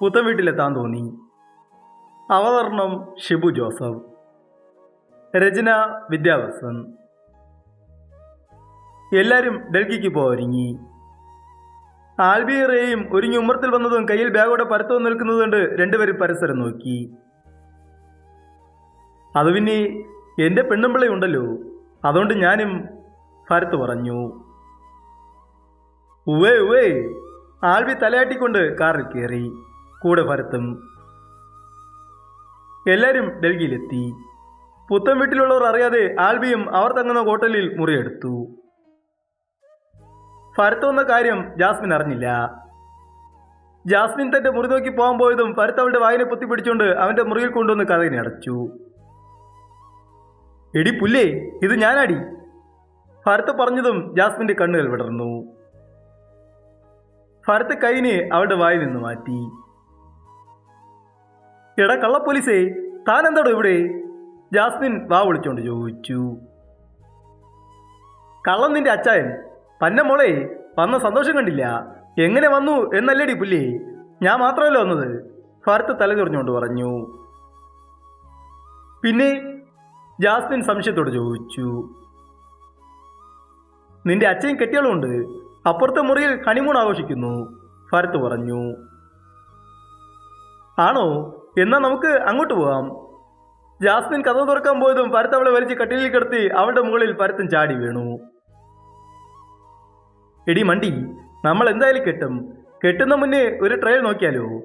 പുത്തൻ വീട്ടിലെത്താൻ തോന്നി. അവതരണം ഷിബു ജോസഫ്. രചന വിദ്യാവസൻ എല്ലാവരും ഡൽഹിക്ക് പോരങ്ങി ആൽബിയറേയും ഒരുങ്ങി ഉമ്മറത്തിൽ വന്നതും കയ്യിൽ ബാഗോടെ പരത്തവും നിൽക്കുന്നത് കണ്ട് രണ്ടുപേരും പരസ്പരം നോക്കി. അത് പിന്നെ എന്റെ പെണ്ണുമ്പിള്ളയുണ്ടല്ലോ അതുകൊണ്ട് ഞാനും ഭരത്ത് പറഞ്ഞു. ഉവേ ഉവേ ആൽബി തലയാട്ടിക്കൊണ്ട് കാറിൽ കയറി. കൂടെ ഭരത്തും എല്ലാവരും ഡൽഹിയിലെത്തി. പുത്തൻ വീട്ടിലുള്ളവർ അറിയാതെ ആൽബിയും അവർ തങ്ങുന്ന ഹോട്ടലിൽ മുറിയെടുത്തു. ഭരത്ത് വന്ന കാര്യം ജാസ്മിൻ അറിഞ്ഞില്ല. ജാസ്മിൻ തന്റെ മുറി നോക്കി പോകാൻ പോയതും ഭരത്ത് അവളുടെ വായനെ പൊത്തി പിടിച്ചുകൊണ്ട് അവന്റെ മുറിയിൽ കൊണ്ടുവന്ന് കഥകിനെ അടച്ചു. എടി പുല്ലേ ഇത് ഞാനാടി. ഭരത്ത് പറഞ്ഞതും ജാസ്മിന്റെ കണ്ണുകൾ വിടർന്നു. ഭരത്ത് കൈനെ അവളുടെ വായിൽ നിന്ന് മാറ്റി. എടാ കള്ള പോലീസേ താൻ എന്താടോ ഇവിടെ? ജാസ്മിൻ വാ വിളിച്ചോണ്ട് ചോദിച്ചു. കള്ളം നിന്റെ അച്ചായൻ പന്ന മോളെ വന്ന സന്തോഷം കണ്ടില്ല. എങ്ങനെ വന്നു എന്നല്ലേടി പുല്ലേ ഞാൻ മാത്രമല്ല വന്നത് ഭരത്ത് തലതിറിഞ്ഞുകൊണ്ട് പറഞ്ഞു. പിന്നെ ജാസ്മിൻ സംശയത്തോട് ചോദിച്ചു. നിന്റെ അച്ഛൻ കെട്ടികളുണ്ട് അപ്പുറത്തെ മുറിയിൽ കണിമൂൺ ആഘോഷിക്കുന്നു ഭരത്ത് പറഞ്ഞു. ആണോ? എന്നാ നമുക്ക് അങ്ങോട്ട് പോകാം ജാസ്മിൻ കഥ തുറക്കാൻ പോയതും പരത്തവളെ വലിച്ച് കട്ടിലിൽ കിടത്തി അവളുടെ മുകളിൽ പരത്തും ചാടി വീണു. എടി മണ്ടി നമ്മൾ എന്തായാലും കെട്ടും. കെട്ടുന്ന മുന്നേ ഒരു ട്രയൽ നോക്കിയാലോ?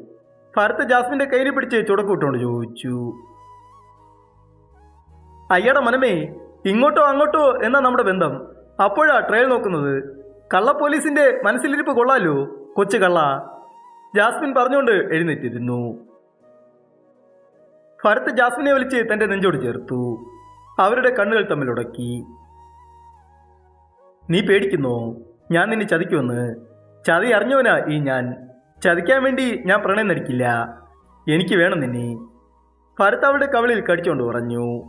ഭരത്ത് ജാസ്മിന്റെ കയ്യിൽ പിടിച്ച് ചുടക്കൂട്ടോണ്ട് ചോദിച്ചു. അയ്യടെ മനമേ ഇങ്ങോട്ടോ അങ്ങോട്ടോ എന്നാ നമ്മുടെ ബന്ധം? അപ്പോഴാ ട്രയൽ നോക്കുന്നത്. കള്ള പോലീസിന്റെ മനസ്സിലിരിപ്പ് കൊള്ളാലോ കൊച്ചു കള്ള? ജാസ്മിൻ പറഞ്ഞുകൊണ്ട് എഴുന്നേറ്റിരുന്നു. ഭരത് ജാസ്മിനെ വിളിച്ച് തന്റെ നെഞ്ചോട് ചേർത്തു. അവരുടെ കണ്ണുകൾ തമ്മിൽ ഉടക്കി. നീ പേടിക്കുന്നോ? ഞാൻ നിന്നെ ചതിക്കുമെന്ന്. ചതി അറിഞ്ഞവനാ ഈ ഞാൻ. ചതിക്കാൻ വേണ്ടി ഞാൻ പ്രണയം നടിക്കില്ല. എനിക്ക് വേണം നിന്നെ. ഭരത് അവളുടെ കവളിൽ കടിച്ചുകൊണ്ട് പറഞ്ഞു.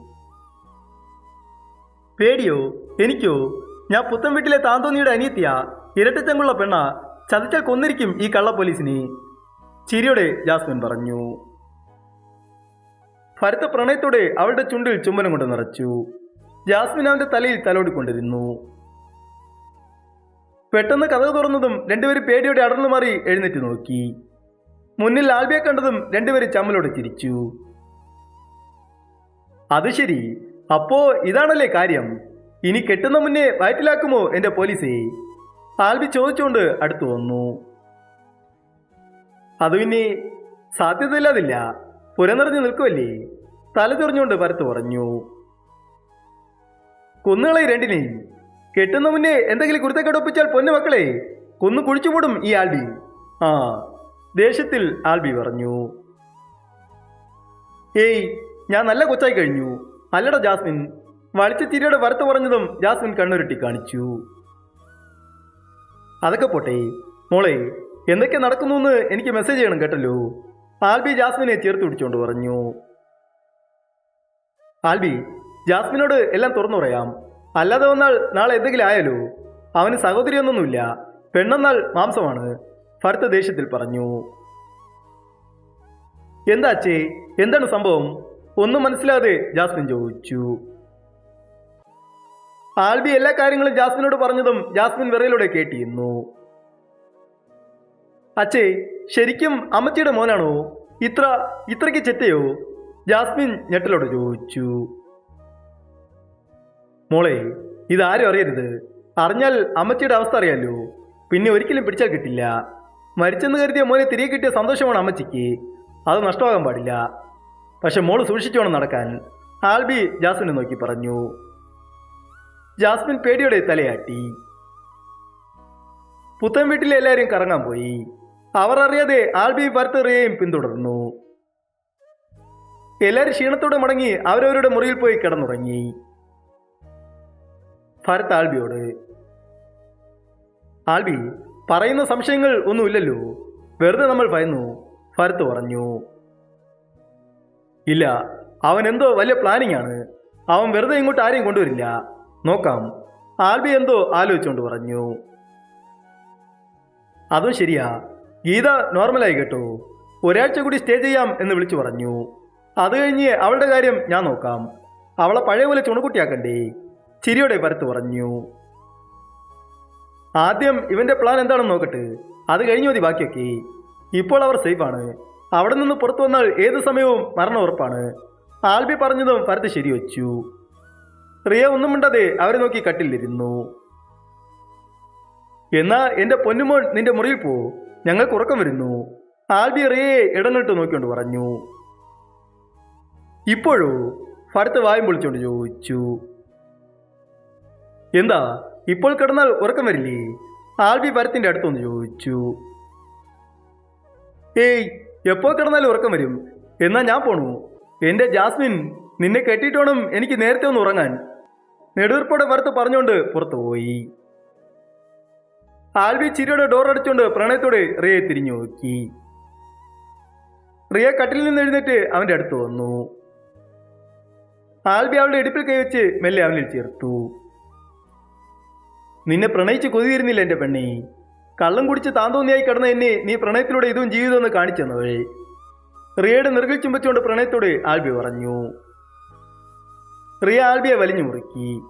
പേടിയോ? എനിക്കോ? ഞാൻ പുത്തൻ വീട്ടിലെ താന്തോന്നിയുടെ അനിയത്തിയ. ഇരട്ടച്ചങ്കുള്ള പെണ്ണ. ചതിച്ചാൽ കൊന്നിരിക്കും ഈ കള്ള പോലീസിനെ ചിരിയോടെ ജാസ്മിൻ പറഞ്ഞു. ഭരത് പ്രണയത്തോടെ അവളുടെ ചുണ്ടിൽ ചുംബനം കൊണ്ട് നിറച്ചു. ജാസ്മിൻ അവന്റെ തലയിൽ തലോടിക്കൊണ്ടിരുന്നു. പെട്ടെന്ന് കഥ തുറന്നതും രണ്ടുപേരും പേടിയോടെ അടർന്നു മാറി എഴുന്നേറ്റ് നോക്കി. മുന്നിൽ ആൽബിയെ കണ്ടതും രണ്ടുപേരും ചമ്മലോടെ ചിരിച്ചു. അത് ശരി. അപ്പോ ഇതാണല്ലേ കാര്യം. ഇനി കെട്ടുന്ന മുന്നേ വയറ്റിലാക്കുമോ എന്റെ പോലീസേ? ആൽബി ചോദിച്ചുകൊണ്ട് അടുത്തു വന്നു. അത് പിന്നെ സാധ്യതയില്ലാതില്ല. പുരനിറഞ്ഞു നിൽക്കുമല്ലേ തല ചൊറിഞ്ഞുകൊണ്ട് ഭരത്ത് പറഞ്ഞു. കൊന്നുകളെ രണ്ടിനെയും കെട്ടുന്ന മുന്നേ എന്തെങ്കിലും കുരുത്തക്കെടുപ്പിച്ചാൽ പൊന്നു മക്കളെ കൊന്നു കുഴിച്ചുപൂടും ഈ ആൽബി. ആ ദേഷ്യത്തിൽ ആൽബി പറഞ്ഞു. ഏയ് ഞാൻ നല്ല കൊച്ചായി കഴിഞ്ഞു. അല്ലട ജാസ്മിൻ. വളിച്ച വരത്ത് പറഞ്ഞതും ജാസ്മിൻ കണ്ണുരുട്ടി കാണിച്ചു. അതൊക്കെ പോട്ടെ. മോളെ എന്തൊക്കെ നടക്കുന്നു എന്ന് എനിക്ക് മെസ്സേജ് ചെയ്യണം കേട്ടല്ലോ. ആൽബി ജാസ്മിനെ ചേർത്ത് പിടിച്ചുകൊണ്ട് പറഞ്ഞു. ആൽബി ജാസ്മിനോട് എല്ലാം തുറന്നു പറയാം. അല്ലാതെ വന്നാൽ നാളെ എന്തെങ്കിലും ആയാലോ? അവന് സഹോദരിയൊന്നൊന്നുമില്ല പെണ്ണെന്നാൽ മാംസമാണ്. ഭർത്ത ദേഷ്യത്തിൽ പറഞ്ഞു. എന്താ അച്ഛേ എന്താണ് സംഭവം? ഒന്നും മനസ്സിലാതെ ജാസ്മിൻ ചോദിച്ചു. ആൽബി എല്ലാ കാര്യങ്ങളും ജാസ്മിനോട് പറഞ്ഞതും ജാസ്മിൻ വിറയിലൂടെ കേട്ടിരുന്നു. അച്ഛേ ശരിക്കും അമ്മച്ചിയുടെ മോനാണോ? ഇത്ര ഇത്രയ്ക്ക് ചെറ്റയോ? ജാസ്മിൻ ഞെട്ടലോട് ചോദിച്ചു. മോളെ ഇതാരും അറിയരുത്. അറിഞ്ഞാൽ അമ്മച്ചിയുടെ അവസ്ഥ അറിയാലോ. പിന്നെ ഒരിക്കലും പിടിച്ചാൽ കിട്ടില്ല. മരിച്ചെന്ന് കരുതിയ മോനെ തിരികെ കിട്ടിയ സന്തോഷമാണ് അമ്മച്ചിക്ക്. അത് നഷ്ടമാകാൻ പാടില്ല. പക്ഷെ മോൾ സൂക്ഷിച്ചു വേണം നടക്കാൻ. ആൽബി ജാസ്മിനെ നോക്കി പറഞ്ഞു. ജാസ്മിൻ പേടിയോടെ തലയാട്ടി. പുത്തൻ വീട്ടിലെ എല്ലാവരും കറങ്ങാൻ പോയി. അവർ അറിയാതെ ആൽബി ഭരത്തറിയെയും പിന്തുടർന്നു. എല്ലാവരും ക്ഷീണത്തോടെ മടങ്ങി അവരവരുടെ മുറിയിൽ പോയി കിടന്നുറങ്ങി. ഭരത് ആൽബിയോട് ആൽബി പറയുന്ന സംശയങ്ങൾ ഒന്നുമില്ലല്ലോ വെറുതെ നമ്മൾ ഭയന്നു ഭരത് പറഞ്ഞു. ഇല്ല അവൻ എന്തോ വലിയ പ്ലാനിംഗ് ആണ്. അവൻ വെറുതെ ഇങ്ങോട്ട് ആരെയും കൊണ്ടുവരില്ല. നോക്കാം. ആൽബി എന്തോ ആലോചിച്ചുകൊണ്ട് പറഞ്ഞു. അതും ശരിയാ. ഗീത നോർമലായി കേട്ടോ. ഒരാഴ്ച കൂടി സ്റ്റേ ചെയ്യാം എന്ന് വിളിച്ചു പറഞ്ഞു. അത് കഴിഞ്ഞ് അവളുടെ കാര്യം ഞാൻ നോക്കാം. അവളെ പഴയ പോലെ ചുണക്കുട്ടിയാക്കണ്ടേ ചിരിയോടെ പരത്ത് പറഞ്ഞു. ആദ്യം ഇവന്റെ പ്ലാൻ എന്താണെന്ന് നോക്കട്ടെ. അത് കഴിഞ്ഞു മതി ബാക്കിയൊക്കെ. ഇപ്പോൾ അവർ സേഫാണ് അവിടെ നിന്ന് പുറത്തു വന്നാൽ ഏത് സമയവും മരണ ഉറപ്പാണ് ആൽബി പറഞ്ഞതും ഭരത് ശരിവച്ചു. റിയ ഒന്നും മിണ്ടാതെ അവരെ നോക്കി കട്ടിലിരുന്നു എന്നാ എന്റെ പൊന്നുമോൻ നിന്റെ മുറിയിൽ പോ. ഞങ്ങൾക്ക് ഉറക്കം വരുന്നു. ആൽബിയറേ ഇടനിട്ട് നോക്കിക്കൊണ്ട് പറഞ്ഞു. ഇപ്പോഴോ? ഭരത്ത് വായും പൊളിച്ചോണ്ട് ചോദിച്ചു. എന്താ? ഇപ്പോൾ കിടന്നാൽ ഉറക്കം വരില്ലേ? ആൽബി ഭരത്തിന്റെ അടുത്തൊന്ന് ചോദിച്ചു. ഏയ് എപ്പോൾ കിടന്നാലും ഉറക്കം വരും? എന്നാ ഞാൻ പോണു. എന്റെ ജാസ്മിൻ നിന്നെ കെട്ടിയിട്ടോണം എനിക്ക് നേരത്തെ ഒന്ന് ഉറങ്ങാൻ. നെടുവീർപ്പോടെ ഭരത്ത് പറഞ്ഞുകൊണ്ട് പുറത്തു പോയി ആൽബി ചിരിയുടെ ഡോർ അടിച്ചുകൊണ്ട് പ്രണയത്തോടെ റിയയെ തിരിഞ്ഞു നോക്കി. റിയ കട്ടിൽ നിന്ന് എഴുന്നേറ്റ് അവന്റെ അടുത്ത് വന്നു. ആൽബി അവളുടെ ഇടുപ്പിൽ കൈവച്ച് മെല്ലെ അവനിൽ ചേർത്തു. നിന്നെ പ്രണയിച്ച് കൊതിയിരുന്നില്ല എന്റെ പെണ്ണി. കള്ളം കുടിച്ച് താന്തോന്നിയായി കിടന്ന എന്നെ നീ പ്രണയത്തിലൂടെ ഇതും ജീവിതമെന്ന് കാണിച്ചെന്നവൾ. റിയയുടെ നിറകിൽ ചുംബിച്ചുകൊണ്ട് പ്രണയത്തോട് ആൽബി പറഞ്ഞു. റിയ ആൽബിയെ വലിഞ്ഞു മുറുക്കി.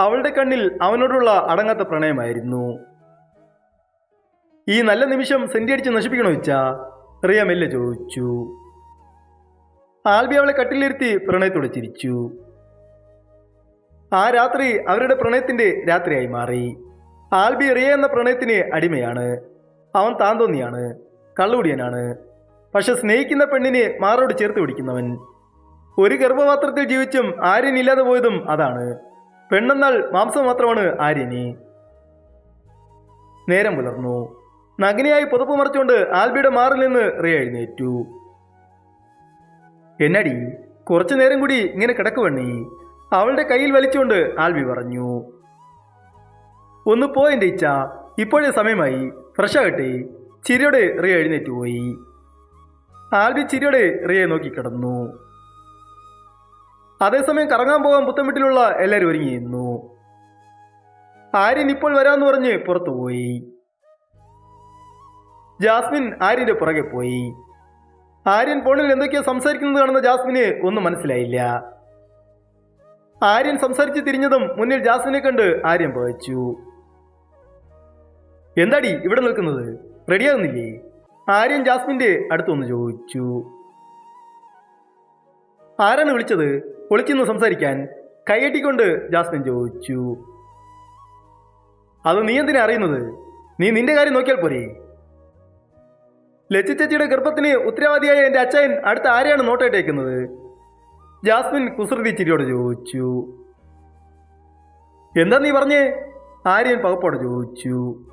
അവളുടെ കണ്ണിൽ അവനോടുള്ള അടങ്ങാത്ത പ്രണയമായിരുന്നു. ഈ നല്ല നിമിഷം സെന്റിയടിച്ച് നശിപ്പിക്കണോ വെച്ചാ റിയ മെല്ലെ ചോദിച്ചു. ആൽബി അവളെ കട്ടിലിരുത്തി പ്രണയത്തോടെ ചിരിച്ചു. ആ രാത്രി അവരുടെ പ്രണയത്തിന്റെ രാത്രിയായി മാറി. ആൽബി റിയ എന്ന പ്രണയത്തിന് അടിമയാണ്. അവൻ താന്തോന്നിയാണ് കള്ളുകുടിയനാണ്. പക്ഷെ സ്നേഹിക്കുന്ന പെണ്ണിനെ മാറോട് ചേർത്ത് പിടിക്കുന്നവൻ. ഒരു ഗർഭപാത്രത്തിൽ ജീവിച്ചും ആര്യൻ ഇല്ലാതെ പോയതും അതാണ്. പെണ്ണെന്നാൽ മാംസം മാത്രമാണ് ആര്യന്. നേരം പുലർന്നു. നഗ്നയായി പുതപ്പ് മറിച്ചുകൊണ്ട് ആൽബിയുടെ മാറിൽ നിന്ന് റിയ എഴുന്നേറ്റു. എന്നടി കുറച്ചു നേരം കൂടി ഇങ്ങനെ കിടക്കുവണ്ണി അവളുടെ കയ്യിൽ വലിച്ചുകൊണ്ട് ആൽബി പറഞ്ഞു. ഒന്ന് പോയി എന്റെ ഇച്ച ഇപ്പോഴേ സമയമായി ഫ്രഷ് ആകട്ടെ ചിരിയോടെ റിയ എഴുന്നേറ്റ് പോയി. ആൽബി ചിരിയോടെ റിയെ നോക്കിക്കിടന്നു അതേസമയം കറങ്ങാൻ പോകാൻ പുത്തൻവീട്ടിലുള്ള എല്ലാവരും ഒരുങ്ങിയിരുന്നു ആര്യൻ ഇപ്പോൾ വരാമെന്ന് പറഞ്ഞ് പുറത്തുപോയി. ജാസ്മിൻ ആര്യന്റെ പുറകെ പോയി. ആര്യൻ ഫോണിൽ എന്തൊക്കെയോ സംസാരിക്കുന്നത് കാണുന്ന ജാസ്മിന് ഒന്നും മനസ്സിലായില്ല. ആര്യൻ സംസാരിച്ച് തിരിഞ്ഞതും മുന്നിൽ ജാസ്മിനെ കണ്ട് ആര്യൻ പകച്ചു. എന്താടി ഇവിടെ നിൽക്കുന്നത്? റെഡിയാകുന്നില്ലേ ആര്യൻ ജാസ്മിന്റെ അടുത്തൊന്ന് ചോദിച്ചു. ആരാണ് വിളിച്ചത്? ഒളിച്ചെന്ന് സംസാരിക്കാൻ കൈകെട്ടിക്കൊണ്ട് ജാസ്മിൻ ചോദിച്ചു. അത് നീ എന്തിനാ അറിയുന്നത്? നീ നിന്റെ കാര്യം നോക്കിയാൽ പോരെ. ലച്ചു ചേച്ചിയുടെ ഗർഭത്തിന് ഉത്തരവാദിയായ എന്റെ അച്ഛൻ അടുത്ത ആരെയാണ് നോട്ടേട്ടേക്കുന്നത് ജാസ്മിൻ കുസൃതി ചിരിയോട് ചോദിച്ചു. എന്താ നീ പറഞ്ഞേ? ആര്യൻ പകപ്പോടെ ചോദിച്ചു.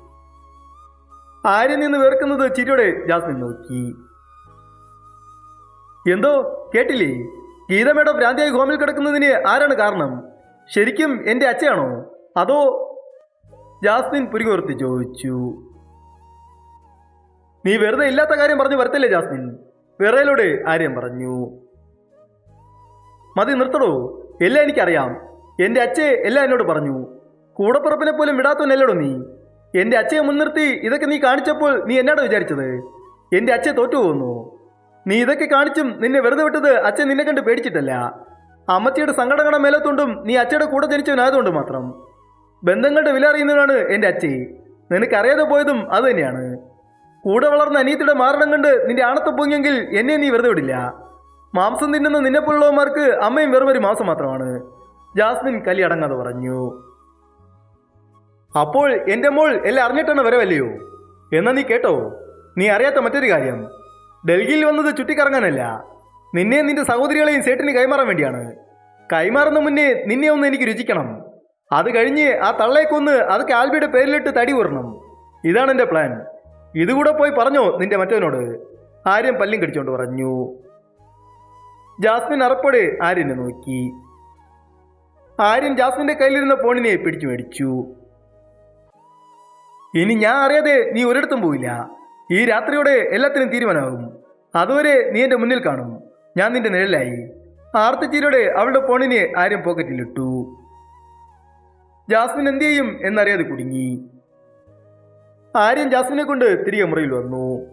ആര്യൻ നിന്ന് വേർക്കുന്നത് ചിരിയോടെ ജാസ്മിൻ നോക്കി. എന്തോ? കേട്ടില്ലേ? ഗീതമേടം ഭ്രാന്തിയായി ഹോമിൽ കിടക്കുന്നതിന് ആരാണ് കാരണം? ശരിക്കും എന്റെ അച്ഛയാണോ? അതോ? ജാസ്മിൻ പുരികോർത്തി ചോദിച്ചു. നീ വെറുതെ ഇല്ലാത്ത കാര്യം പറഞ്ഞു വരത്തില്ലേ ജാസ്മിൻ? വിറയിലൂടെ ആര്യം പറഞ്ഞു. മതി നിർത്തടോ. എല്ലാം എനിക്കറിയാം. എന്റെ അച്ഛയെ എല്ലാം എന്നോട് പറഞ്ഞു. കൂടപ്പുറപ്പിനെ പോലും വിടാത്തവനല്ലടോ നീ? എന്റെ അച്ഛയെ മുൻനിർത്തി ഇതൊക്കെ നീ കാണിച്ചപ്പോൾ നീ എന്നാടോ വിചാരിച്ചത്? എന്റെ അച്ഛൻ തോറ്റു പോകുന്നു നീ ഇതൊക്കെ കാണിച്ചും നിന്നെ വെറുതെ വിട്ടത് അച്ഛൻ നിന്നെ കണ്ട് പേടിച്ചിട്ടല്ല. അമ്മച്ചിയുടെ സങ്കടങ്ങളുടെ മേലത്തുകൊണ്ടും നീ അച്ഛയുടെ കൂടെ ജനിച്ചവനായതുകൊണ്ട് മാത്രം. ബന്ധങ്ങളുടെ വില അറിയുന്നവനാണ് എന്റെ അച്ഛേ. നിനക്കറിയാതെ പോയതും അത് തന്നെയാണ്. കൂടെ വളർന്ന അനിയത്തിയുടെ മാരണം കണ്ട് നിന്റെ ആണത്തെ പൊങ്ങിയെങ്കിൽ എന്നെ നീ വെറുതെ വിടില്ല. മാംസം തിന്നുന്ന നിന്നെപ്പോലുള്ളവന്മാർക്ക് അമ്മയും വെറും ഒരു മാസം മാത്രമാണ്. ജാസ്മിൻ കലി അടങ്ങാതെ പറഞ്ഞു. അപ്പോൾ എന്റെ മോൾ എല്ലാം അറിഞ്ഞിട്ടാണ് വരവല്ലയോ? എന്നാ നീ കേട്ടോ? നീ അറിയാത്ത മറ്റൊരു കാര്യം. ഡൽഹിയിൽ വന്നത് ചുറ്റിക്കറങ്ങാനല്ല. നിന്നെ നിന്റെ സഹോദരികളെയും സേട്ടിന് കൈമാറാൻ വേണ്ടിയാണ്. കൈമാറുന്ന മുന്നേ നിന്നെ ഒന്ന് എനിക്ക് രുചിക്കണം. അത് കഴിഞ്ഞ് ആ തള്ളയെ കൊന്ന് അതൊക്കെ ആൽബിയുടെ പേരിലിട്ട് തടി കൂറണം ഇതാണ് എന്റെ പ്ലാൻ ഇതുകൂടെ പോയി പറഞ്ഞോ നിന്റെ മറ്റവനോട്. ആര്യൻ പല്ലും കടിച്ചോണ്ട് പറഞ്ഞു. ജാസ്മിൻ അറപ്പോടെ ആര്യനെ നോക്കി. ആര്യൻ ജാസ്മിന്റെ കയ്യിലിരുന്ന ഫോണിനെ പിടിച്ചു മേടിച്ചു. ഇനി ഞാൻ അറിയാതെ നീ ഒരിടത്തും പോയില്ല ഈ രാത്രിയോടെ എല്ലാത്തിനും തീരുമാനമാകും. അതുവരെ നീ എന്റെ മുന്നിൽ കാണും. ഞാൻ നിന്റെ നിഴലായി. ആർത്തിച്ചിരിയുടെ അവളുടെ ഫോണിനെ ആര്യം പോക്കറ്റിലിട്ടു. ജാസ്മിൻ എന്ത് ചെയ്യും എന്നറിയാതെ കുടുങ്ങി. ആര്യൻ ജാസ്മിനെ കൊണ്ട് തിരികെ മുറിയിൽ വന്നു.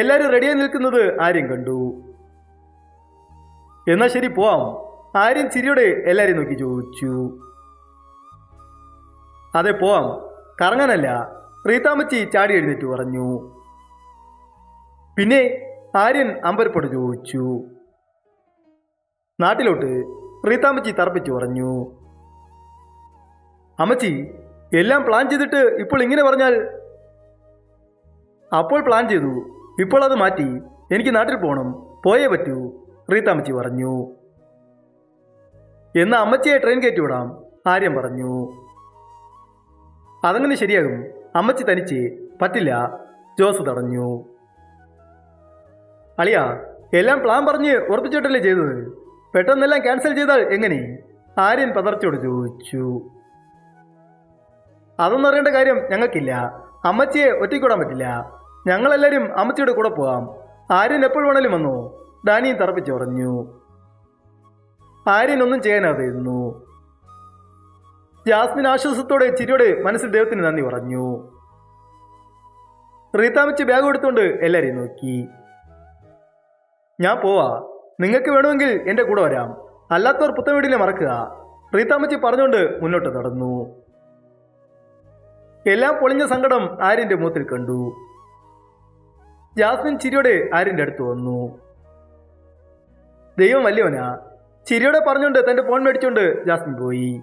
എല്ലാരും റെഡിയായി നിൽക്കുന്നത് ആര്യൻ കണ്ടു. എന്നാ ശരി പോവാം. ആര്യൻ ചിരിയോടെ എല്ലാരെയും നോക്കി ചോദിച്ചു. അതെ പോവാം. കറങ്ങാനല്ല. റീതാമച്ചി ചാടി എഴുന്നേറ്റ് പറഞ്ഞു. പിന്നെ ആര്യൻ അമ്പരപ്പോട് ചോദിച്ചു. നാട്ടിലോട്ട് റീതാമച്ചി തറപ്പിച്ചു പറഞ്ഞു. അമ്മച്ചി എല്ലാം പ്ലാൻ ചെയ്തിട്ട് ഇപ്പോൾ ഇങ്ങനെ പറഞ്ഞാൽ അപ്പോൾ പ്ലാൻ ചെയ്തു. ഇപ്പോൾ അത് മാറ്റി. എനിക്ക് നാട്ടിൽ പോകണം പോയേ പറ്റൂ. റീതാമ്മച്ചി പറഞ്ഞു. എന്നാ അമ്മച്ചിയെ ട്രെയിൻ കയറ്റി വിടാം. ആര്യം പറഞ്ഞു. അതങ്ങനെ ശരിയാകും. അമ്മച്ചി തനിച്ച്. പറ്റില്ല. ജോസ് തടഞ്ഞു. അളിയ എല്ലാം പ്ലാൻ പറഞ്ഞ് ഉറപ്പിച്ചിട്ടല്ലേ ചെയ്തത്? പെട്ടെന്നെല്ലാം ക്യാൻസൽ ചെയ്താൽ എങ്ങനെ? ആര്യൻ പതർച്ചയോട് ചോദിച്ചു. അതൊന്നും അറിയേണ്ട കാര്യം ഞങ്ങൾക്കില്ല. അമ്മച്ചിയെ ഒറ്റയ്ക്കൂടാൻ പറ്റില്ല. ഞങ്ങളെല്ലാവരും അമ്മച്ചിയുടെ കൂടെ പോകാം ആര്യൻ എപ്പോൾ വേണേലും വന്നു. ഡാനിയും തറപ്പിച്ചു പറഞ്ഞു. ആര്യൻ ഒന്നും ചെയ്യാനാതെയിരുന്നു ജാസ്മിൻ ആശ്വാസത്തോടെ ചിരിയോടെ മനസ്സിൽ ദൈവത്തിന് നന്ദി പറഞ്ഞു. റീതാമിച്ച് ബാഗ് എടുത്തുകൊണ്ട് എല്ലാവരെയും നോക്കി. ഞാൻ പോവാ. നിങ്ങൾക്ക് വേണമെങ്കിൽ എന്റെ കൂടെ വരാം. അല്ലാത്തവർ പുത്തൻ വീടിനെ മറക്കുക. റീതാമച്ചി പറഞ്ഞുകൊണ്ട് മുന്നോട്ട് നടന്നു. എല്ലാം പൊളിഞ്ഞ സങ്കടം ആര്യന്റെ മുഖത്തിൽ കണ്ടു. ജാസ്മിൻ ചിരിയോടെ ആര്യന്റെ അടുത്ത് വന്നു. ദൈവം വല്യവനാ ചിരിയോടെ പറഞ്ഞുകൊണ്ട് തന്റെ ഫോൺ മേടിച്ചുകൊണ്ട് ജാസ്മിൻ പോയി.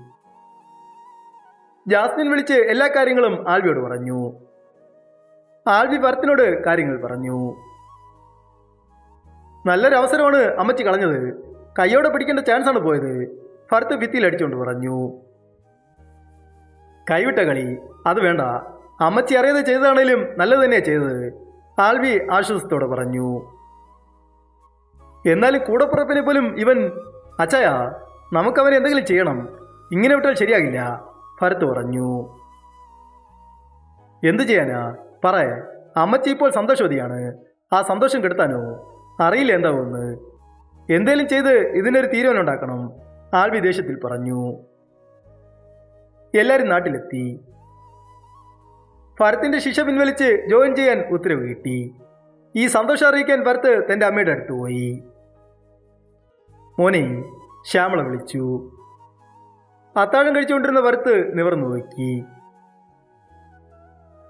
ജാസ്മിൻ വിളിച്ച് എല്ലാ കാര്യങ്ങളും ആൽവിയോട് പറഞ്ഞു. ആൽവി ഭരത്തിനോട് കാര്യങ്ങൾ പറഞ്ഞു. നല്ലൊരവസരമാണ് അമ്മച്ചി കളഞ്ഞത്. കൈയോടെ പിടിക്കേണ്ട ചാൻസ് ആണ് പോയത് ഭരത്ത് ഭിത്തിയിൽ അടിച്ചുകൊണ്ട് പറഞ്ഞു. കൈവിട്ട കളി. അത് വേണ്ട. അമ്മച്ചി അറിയാതെ ചെയ്തതാണേലും നല്ലത് തന്നെയാ ചെയ്തത്. ആൽവി ആശ്വാസത്തോടെ പറഞ്ഞു. എന്നാലും കൂടപ്പുറപ്പിനെ പോലും ഇവൻ അച്ചായ നമുക്കവനെ എന്തെങ്കിലും ചെയ്യണം. ഇങ്ങനെ വിട്ടാൽ ശരിയാകില്ല. ഭരത് പറഞ്ഞു. എന്തു ചെയ്യാനാ? പറ. അമ്മച്ചി ഇപ്പോൾ സന്തോഷവതിയാണ്. ആ സന്തോഷം കെടുത്താനോ? അറിയില്ല എന്താവുമെന്ന്. എന്തേലും ചെയ്ത് ഇതിനൊരു തീരുമാനം ഉണ്ടാക്കണം. ആൽവി ദേഷ്യത്തിൽ പറഞ്ഞു. എല്ലാവരും നാട്ടിലെത്തി. ഭരത്തിന്റെ ശിക്ഷ പിൻവലിച്ച് ജോയിൻ ചെയ്യാൻ ഉത്തരവ് കിട്ടി. ഈ സന്തോഷം അറിയിക്കാൻ ഭരത് തന്റെ അമ്മയുടെ അടുത്ത് പോയി. മോനെ ശ്യാമള വിളിച്ചു. അത്താഴം കഴിച്ചുകൊണ്ടിരുന്ന ഭരത്ത് നിവർന്നു നോക്കി.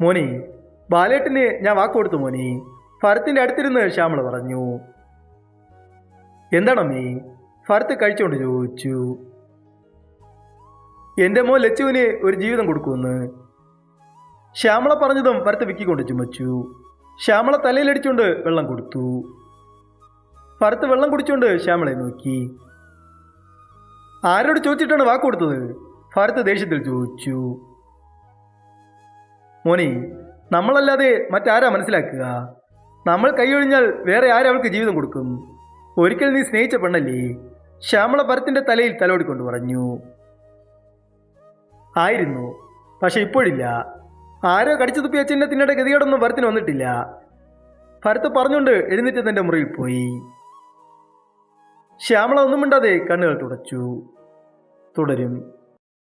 മോനെ ബാലേട്ടിന് ഞാൻ വാക്ക് കൊടുത്തു മോനെ. ഭരത്തിന്റെ അടുത്തിരുന്ന് ശ്യാമള പറഞ്ഞു. എന്താണമ്മേ? ഭരത്ത് കഴിച്ചുകൊണ്ട് ചോദിച്ചു. എന്റെ മോൻ ലച്ചുവിന് ഒരു ജീവിതം കൊടുക്കുമെന്ന്. ശ്യാമള പറഞ്ഞതും പരത്ത് വിക്കിക്കൊണ്ട് ചുമച്ചു. ശ്യാമള തലയിലടിച്ചുകൊണ്ട് വെള്ളം കൊടുത്തു. പരത്ത് വെള്ളം കുടിച്ചുകൊണ്ട് ശ്യാമളെ നോക്കി. ആരോട് ചോദിച്ചിട്ടാണ് വാക്ക് കൊടുത്തത്? ഭരത്ത് ദേഷ്യത്തിൽ ചോദിച്ചു. മോനെ നമ്മളല്ലാതെ മറ്റാരാ മനസ്സിലാക്കുക? നമ്മൾ കൈയൊഴിഞ്ഞാൽ വേറെ ആരവൾക്ക് ജീവിതം കൊടുക്കും? ഒരിക്കൽ നീ സ്നേഹിച്ച പെണ്ണല്ലേ? ശ്യാമള പരത്തിന്റെ തലയിൽ തലോടിക്കൊണ്ട് പറഞ്ഞു. ആയിരുന്നു. പക്ഷെ ഇപ്പോഴില്ല. ആരോ കടിച്ചു തുപ്പിയ തിന്നയുടെ ഗതികേടൊന്നും ഭരത്തിന് വന്നിട്ടില്ല. ഭരത്ത് പറഞ്ഞുകൊണ്ട് എഴുന്നേറ്റ് തന്റെ മുറിയിൽ പോയി. ശ്യാമള ഒന്നും മിണ്ടാതെ കണ്ണുകൾ തുടച്ചു. തുടരും.